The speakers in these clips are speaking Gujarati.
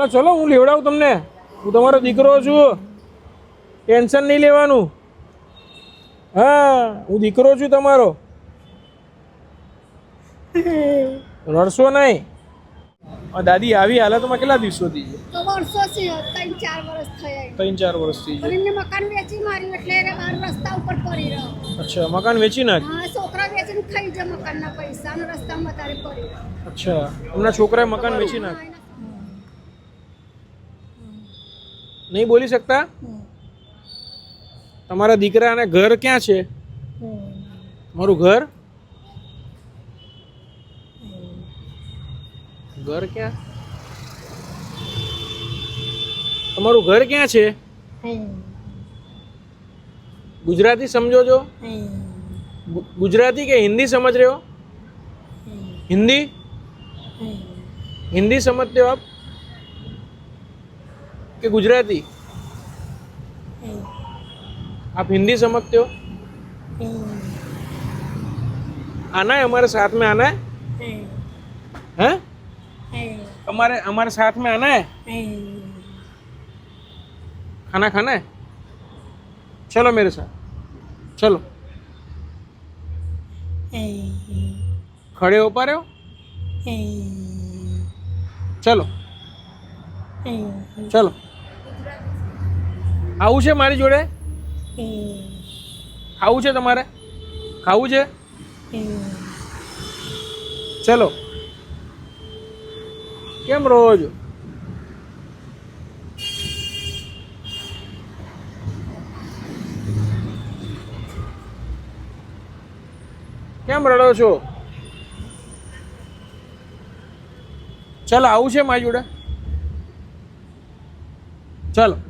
ચલો ચલો હું લેવડાવું તમને. હું તમારો દીકરો છું. ટેન્શન નહીં લેવાનું. હા હું દીકરો છું તમારો. રડશો નહીં. આ દાદી આવી હાલતમાં કેટલા દિવસોથી છે? ત્રણ ચાર વર્ષ થયા ત્રણ ચાર વર્ષથી છે. એમને મકાન વેચી માર્યું એટલે રસ્તા ઉપર પડી રહ્યો. અચ્છા મકાન વેચી નાખ હા છોકરા વેચીને ખાઈ જાય મકાનના પૈસા અને રસ્તામાં તારે પડી. અચ્છા એમના છોકરાએ મકાન વેચી નાખ નહીં બોલી શકતા? તમારા દીકરાને ઘર ક્યાં છે? મારું ઘર? ઘર ક્યાં? તમારું ઘર ક્યાં છે? ગુજરાતી સમજો છો? ગુજરાતી કે હિન્દી સમજ રહ્યો? હિન્દી? હિન્દી સમજતે આપ? हो आप कि गुजराती आप हिंदी समझते हो आना है हमारे साथ में आना है हैं हमारे हमारे साथ में आना है खाना खाना है चलो मेरे साथ चलो खड़े हो पा रहे हो ચલો ચલો આવું છે મારી જોડે? આવું છે તમારે? આવું છે? ચલો. કેમ રહો છો કેમ રડો છો? ચાલો આવું છે મારી જોડે? ચાલો.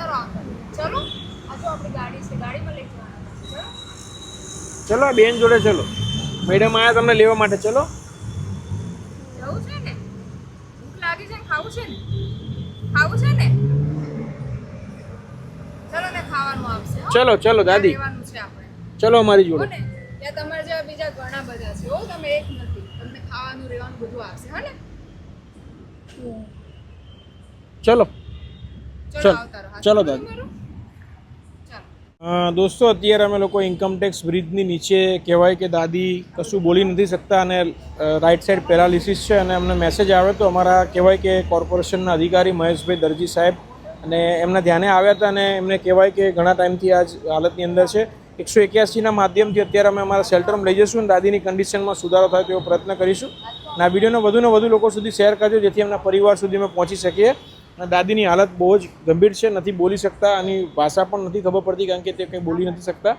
જવાના ચલો. ચલો આ બેન જોડે ચલો. મેડમ આયા તમને લેવા માટે ચલો. જવું છે ને? ભૂખ લાગી છે ખાવું છે ને? ખાવું છે ને ચલો ને ખાવાનું આપશે હો. ચલો ચલો દાદી. ચલો અમારી જોડે. તમારા જેવા બીજા ઘણા બધા છે. હો તમે એક નથી. તમને ખાવાનું રહેવાનું બધું આપશે હો ને? ચલો. ચલો દાદી. દોસ્તો અત્યારે અમે લોકો ઇન્કમટેક્સ બ્રિજની નીચે કહેવાય કે દાદી કશું બોલી નથી શકતા અને રાઈટ સાઈડ પેરાલિસિસ છે અને અમને મેસેજ આવ્યો તો અમારા કહેવાય કે કોર્પોરેશનના અધિકારી મહેશભાઈ દરજી સાહેબ અને એમના ધ્યાને આવ્યા હતા અને એમને કહેવાય કે ઘણા ટાઈમથી આ હાલતની અંદર છે. એકસો એક્યાસીના માધ્યમથી અત્યારે અમે અમારા શેલ્ટરમાં લઈ જઈશું અને દાદીની કન્ડિશનમાં સુધારો થાય તેવો પ્રયત્ન કરીશું. અને આ વિડીયોને વધુને વધુ લોકો સુધી શેર કરજો, જેથી એમના પરિવાર સુધી અમે પહોંચી શકીએ. અને દાદીની હાલત બહુ જ ગંભીર છે, નથી બોલી શકતા અને ભાષા પણ નથી ખબર પડતી કારણ કે તે કંઈ બોલી નથી શકતા.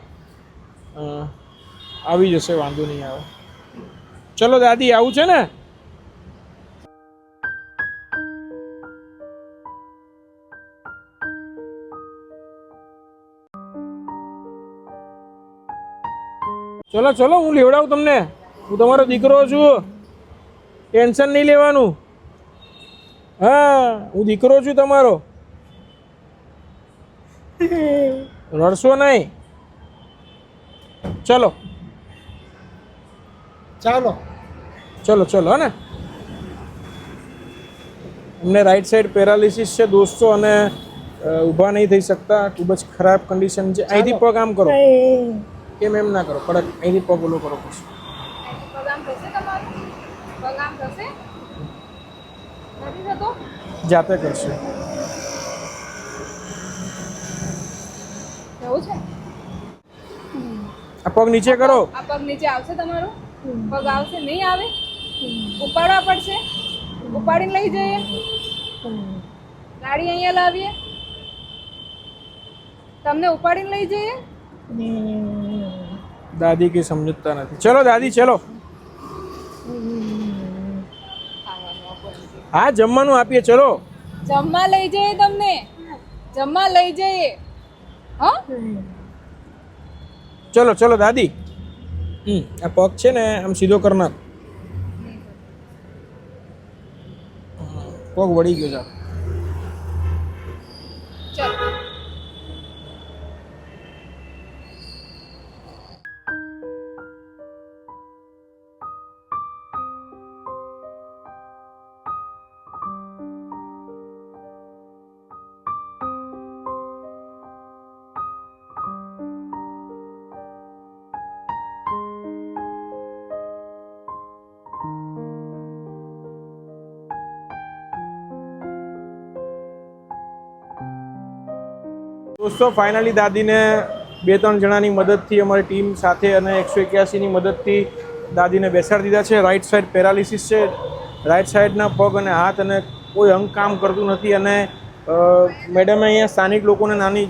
આવી જશે, વાંધો નહીં આવે. ચલો દાદી, આવું છે ને? ચલો ચલો હું લેવડાવું તમને. હું તમારો દીકરો છું. ટેન્શન નહીં લેવાનું. હા હું દીકરો છું તમારો. રડશો નહીં. ચલો. ચાલો. ચલો ચલો હે ને. અમને રાઈટ સાઈડ પેરાલિસિસ છે દોસ્તો અને ઊભા નહીં થઈ શકતા. ખૂબ જ ખરાબ કન્ડિશન છે. અહીંથી પગ આમ કરો. કેમ એમ ના કરો? કડક અહીંથી પગ ઓલો કરો પછી. પગ થશે તમારું? પગ આમ થશે જાતે કરશે. આ પગ નીચે કરો. આ પગ નીચે આવશે તમારો? પગ આવશે નહીં આવે? ઉપાડવા પડશે? ઉપાડીને લઈ જઈએ? ગાડી અહીંયા લાવીએ? તમને ઉપાડીને લઈ જઈએ? દાદી કે સમજતા નથી. ચલો દાદી ચલો. હા જમવાનું આપીએ ચલો. જમવા લઈ જઈએ તમને? જમવા લઈ જઈએ. હા? ચલો ચલો દાદી. હમ આ પગ છે ને આમ સીધો કરનાર પગ વળી ગયો છે દોસ્તો ફાઇનલી દાદીને બે ત્રણ જણાની મદદથી અમારી ટીમ સાથે અને એકસો એક્યાસીની મદદથી દાદીને બેસાડી દીધા છે. રાઈટ સાઈડ પેરાલિસિસ છે. રાઈટ સાઈડના પગ અને હાથ અને કોઈ અંગ કામ કરતું નથી અને મેડમે અહીંયા સ્થાનિક લોકોને નાની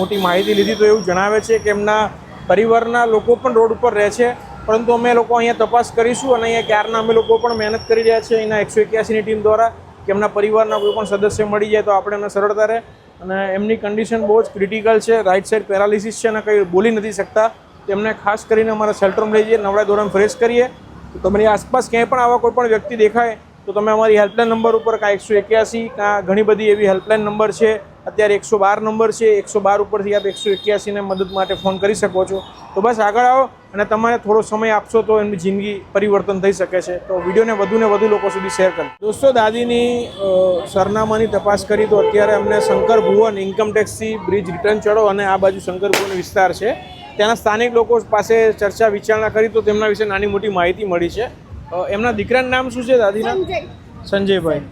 મોટી માહિતી લીધી તો એવું જણાવે છે કે એમના પરિવારના લોકો પણ રોડ ઉપર રહે છે. પરંતુ અમે લોકો અહીંયા તપાસ કરીશું અને અહીંયા ક્યારના અમે લોકો પણ મહેનત કરી રહ્યા છીએ. અહીંના એકસો એક્યાસીની ટીમ દ્વારા કે એમના પરિવારના કોઈ પણ સદસ્ય મળી જાય તો આપણે એમને સરળતા રહે. અને એમની કન્ડિશન બહુ જ ક્રિટિકલ છે. રાઈટ સાઈડ પેરાલિસિસ છે અને કંઈ બોલી નથી શકતા. તેમને ખાસ કરીને અમારા શેલ્ટરમાં લઈ જઈએ નવડા ધોરણ ફ્રેશ કરીએ. તો તમારી આસપાસ ક્યાંય પણ આવા કોઈ પણ વ્યક્તિ દેખાય, તો તમે અમારી હેલ્પલાઇન નંબર ઉપર કાં એકસો એક્યાસી, કાં ઘણી બધી એવી હેલ્પલાઇન નંબર છે. અત્યારે એકસો બાર નંબર છે એકસો બાર ઉપરથી આપ એકસો એક્યાસીને મદદ માટે ફોન કરી શકો છો. તો બસ આગળ આવો અને તમારે થોડો સમય આપશો તો એમની જિંદગી પરિવર્તન થઈ શકે છે. તો વિડીયોને વધુ ને વધુ લોકો સુધી શેર કરો. દોસ્તો દાદીની સરનામાની તપાસ કરી તો અત્યારે અમને શંકર ભુવન ઇન્કમટેક્સથી બ્રિજ રિટર્ન ચડો અને આ બાજુ શંકર ભુવન વિસ્તાર છે. ત્યાંના સ્થાનિક લોકો પાસે ચર્ચા વિચારણા કરી તો તેમના વિશે નાની મોટી માહિતી મળી છે. એમના દીકરાનું નામ શું છે દાદીના? સંજયભાઈ.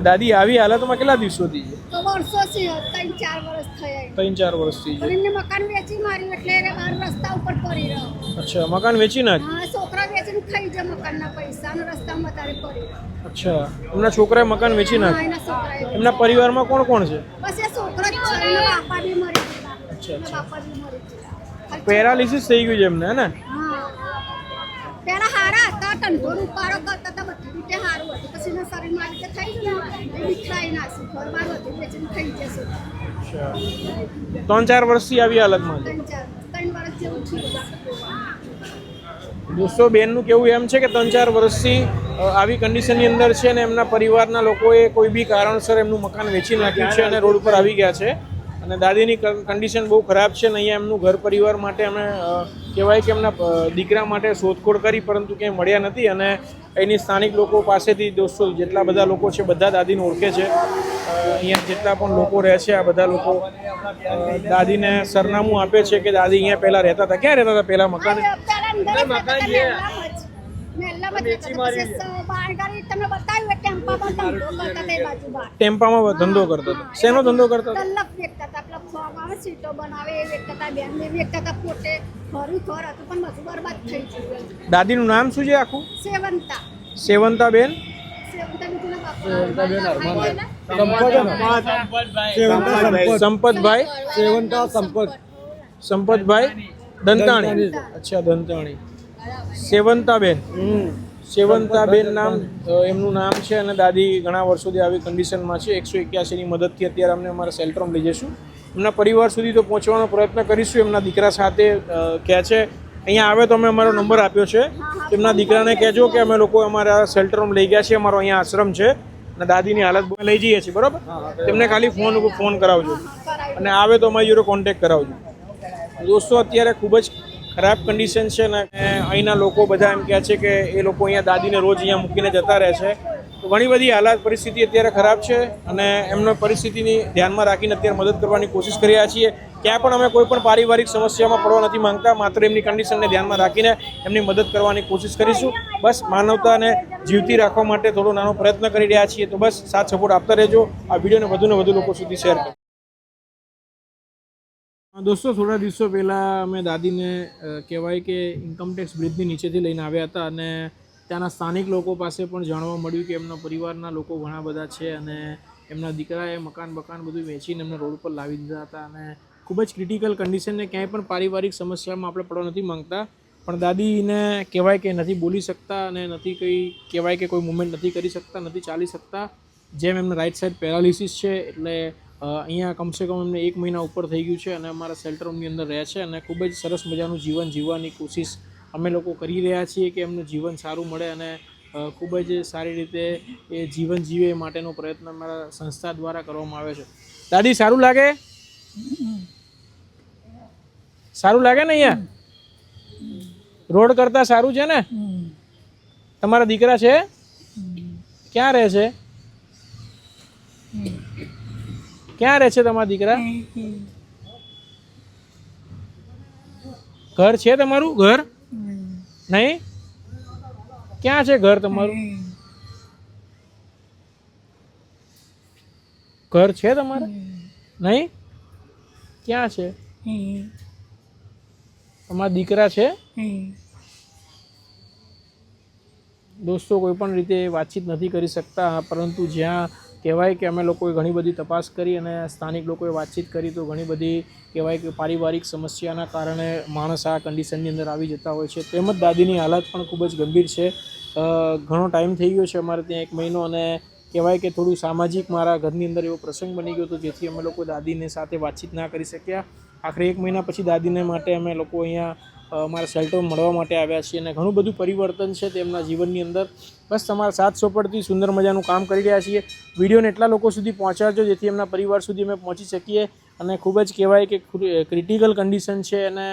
દાદી આવી હાલતમાં કેટલા દિવસોથી છે ત્રણ ચાર વર્ષ થયા ત્રણ ચાર વર્ષથી છે એમને મકાન વેચી માર્યું એટલે બહાર રસ્તા ઉપર પડી રહ્યો. અચ્છા મકાન વેચી નાખ હા છોકરા વેચીને ખાઈ જાય મકાનના પૈસા અને રસ્તામાં તારે પડી અચ્છા એમના છોકરાએ મકાન વેચી નાખ એમના પરિવારમાં કોણ કોણ છે? બસ એ છોકરા જ છે એના બાપા બી મરી ગયા. અચ્છા, બાપા બી મરી ગયેલા પેરાલિસિસ થઈ ગયું છે એમને હે ને? હા. પેલા હારા હતા ટંટોર ઉપાડો કરતા હતા રીતે સારું હતું. પછી એના શરીરમાં આ રીતે થઈ ગયું ને એ વિખરાઈ નાખ્યું ઘરબાર બધું વેચીને થઈ જશે. ત્રણ ચાર વર્ષથી આવી છે? ત્રણ ચાર ત્રણ વર્ષ જેવું થયું દોસ્તો બેનનું કેવું એમ છે કે ત્રણ ચાર વર્ષથી આવી કન્ડિશનની અંદર છે અને એમના પરિવારના લોકોએ કોઈ બી કારણસર એમનું મકાન વેચી નાખ્યું છે અને રોડ ઉપર આવી ગયા છે. અને દાદીની કન્ડિશન બહુ ખરાબ છે ને અહીંયા એમનું ઘર પરિવાર માટે અમે કહેવાય કે એમના દીકરા માટે શોધખોળ કરી પરંતુ ક્યાંય મળ્યા નથી અને અહીંની સ્થાનિક લોકો પાસેથી દોસ્તો જેટલા બધા લોકો છે બધા દાદીને ઓળખે છે અહીંયા જેટલા પણ લોકો રહે છે આ બધા લોકો દાદીને સરનામું આપે છે કે દાદી અહીંયા પહેલાં રહેતા હતા ક્યાં રહેતા હતા પહેલાં મકાન ટેમ્પામાં ધંધો કરતો હતો. શેનો ધંધો કરતો દાદીનું નામ શું છે આખું? સંપતભાઈ. સેવંતા સંપત. સંપતભાઈ દંતાણી. અચ્છા દંતાણી. સેવંતાબેન. સેવંતાબેન નામ એમનું નામ છે અને દાદી ઘણા વર્ષોથી આવી કન્ડિશનમાં છે. એકસો એક્યાસીની મદદથી અત્યારે અમને અમારા સેલ્ટ્રોમ લઈ જઈશું એમના પરિવાર સુધી તો પહોંચવાનો પ્રયત્ન કરીશું. એમના દીકરા સાથે કહે છે અહીંયા આવે તો અમે અમારો નંબર આપ્યો છે. એમના દીકરાને કહેજો કે અમે લોકો અમારા શેલ્ટરમાં લઈ ગયા છીએ. અમારો અહીંયા આશ્રમ છે. અને દાદીની હાલત લઈ જઈએ છીએ બરાબર? તેમને ખાલી ફોન ઉપર ફોન કરાવજો. અને આવે તો અમારી જોડે કોન્ટેક્ટ કરાવજો. દોસ્તો અત્યારે ખૂબ જ ખરાબ કન્ડિશન છે ને અહીંના લોકો બધા એમ કહે છે કે એ લોકો અહીંયા દાદીને રોજ અહીંયા મૂકીને જતા રહે છે. તો ઘણી બધી હાલાત પરિસ્થિતિ અત્યારે ખરાબ છે અને એમનો પરિસ્થિતિની ધ્યાનમાં રાખીને અત્યારે મદદ કરવાની કોશિશ કરી રહ્યા છીએ. ક્યાં પણ અમે કોઈ પણ પારિવારિક સમસ્યામાં પડવા નથી માંગતા, માત્ર એમની કન્ડિશનને ધ્યાનમાં રાખીને એમની મદદ કરવાની કોશિશ કરીશું. બસ માનવતાને જીવતી રાખવા માટે થોડો નાનો પ્રયત્ન કરી રહ્યા છીએ. તો બસ સાથ સપોર્ટ આપતા રહેજો. આ વિડીયોને વધુને વધુ લોકો સુધી શેર કરો. દોસ્તો, થોડા દિવસો પહેલાં અમે દાદીને કહેવાય કે ઇન્કમટેક્સ બ્રિજની નીચેથી લઈને આવ્યા હતા અને ત્યાંના સ્થાનિક લોકો પાસે પણ જાણવા મળ્યું કે એમના પરિવારના લોકો ઘણા બધા છે અને એમના દીકરાએ મકાન બકાન બધું વેચીને એમને રોડ પર લાવી દીધા હતા અને ખૂબ જ ક્રિટિકલ કન્ડિશનને ક્યાંય પણ પારિવારિક સમસ્યામાં આપણે પડવા નથી માંગતા. પણ દાદીને કહેવાય કે નથી બોલી શકતા અને નથી કંઈ, કહેવાય કે કોઈ મુવમેન્ટ નથી કરી શકતા, નથી ચાલી શકતા. જેમ એમને રાઈટ સાઈડ પેરાલિસિસ છે, એટલે અહીંયા કમસે કમ એમને એક મહિના ઉપર થઈ ગયું છે અને અમારા શેલ્ટર હોમની અંદર રહે છે અને ખૂબ જ સરસ મજાનું જીવન જીવવાની કોશિશ અમે લોકો કરી રહ્યા છીએ કે એમનું જીવન સારું મળે અને ખૂબ જ સારી રીતે એ જીવન જીવે માટેનો પ્રયત્ન અમારા સંસ્થા દ્વારા કરવામાં આવે છે. દાદી સારું લાગે? સારું લાગે ને અહીંયા? રોડ કરતાં સારું છે ને? તમારા દીકરા છે? ક્યાં રહે છે? ક્યાં રહે છે તમારા દીકરા? ઘર છે તમારું? ઘર? નહીં? ક્યાં છે ઘર તમારું? ઘર છે તમારે? નહીં? ક્યાં છે? તમારા દીકરા છે? દોસ્તો કોઈ પણ રીતે વાતચીત નથી કરી શકતા, પરંતુ જ્યાં કહેવાય કે અમે લોકોએ ઘણી બધી તપાસ કરી અને સ્થાનિક લોકોએ વાતચીત કરી તો ઘણી બધી કહેવાય કે પારિવારિક સમસ્યાના કારણે માણસ આ કન્ડિશનની અંદર આવી જતા હોય છે. તેમજ દાદીની હાલત પણ ખૂબ જ ગંભીર છે. ઘણો ટાઈમ થઈ ગયો છે અમારે ત્યાં એક મહિનો અને કહેવાય કે થોડું સામાજિક મારા ઘરની અંદર એવો પ્રસંગ બની ગયો હતો જેથી અમે લોકો દાદીને સાથે વાતચીત ના કરી શક્યા. આખરે એક મહિના પછી દાદીને માટે અમે લોકો અહીંયા અમારા શેલ્ટર મળવા માટે આવ્યા છીએ અને ઘણું બધું પરિવર્તન છે તેમના જીવનની અંદર. બસ તમારા સાથ સોપડથી સુંદર મજાનું કામ કરી રહ્યા છીએ. વિડીયોને એટલા લોકો સુધી પહોંચાડજો જેથી એમના પરિવાર સુધી અમે પહોંચી શકીએ. અને ખૂબ જ કહેવાય કે ક્રિટિકલ કન્ડિશન છે અને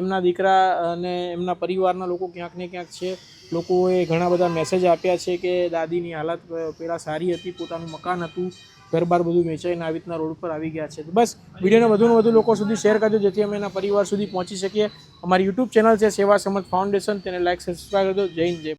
એમના દીકરા અને એમના પરિવારના લોકો ક્યાંક ને ક્યાંક છે. લોકોએ ઘણા બધા મેસેજ આપ્યા છે કે દાદીની હાલત પહેલાં સારી હતી, પોતાનું મકાન હતું. ઘરબાર બધું વેચાઈને આવી રીતના રોડ પર આવી ગયા છે. બસ, વિડીયોને વધુને વધુ લોકો સુધી શેર કરજો, જેથી અમે એના પરિવાર સુધી પહોંચી શકીએ. અમારી યુટ્યુબ ચેનલ છે સેવા સમર્થ ફાઉન્ડેશન, તેને લાઈક સબસ્ક્રાઈબ કરજો. જય હિન્દ, જય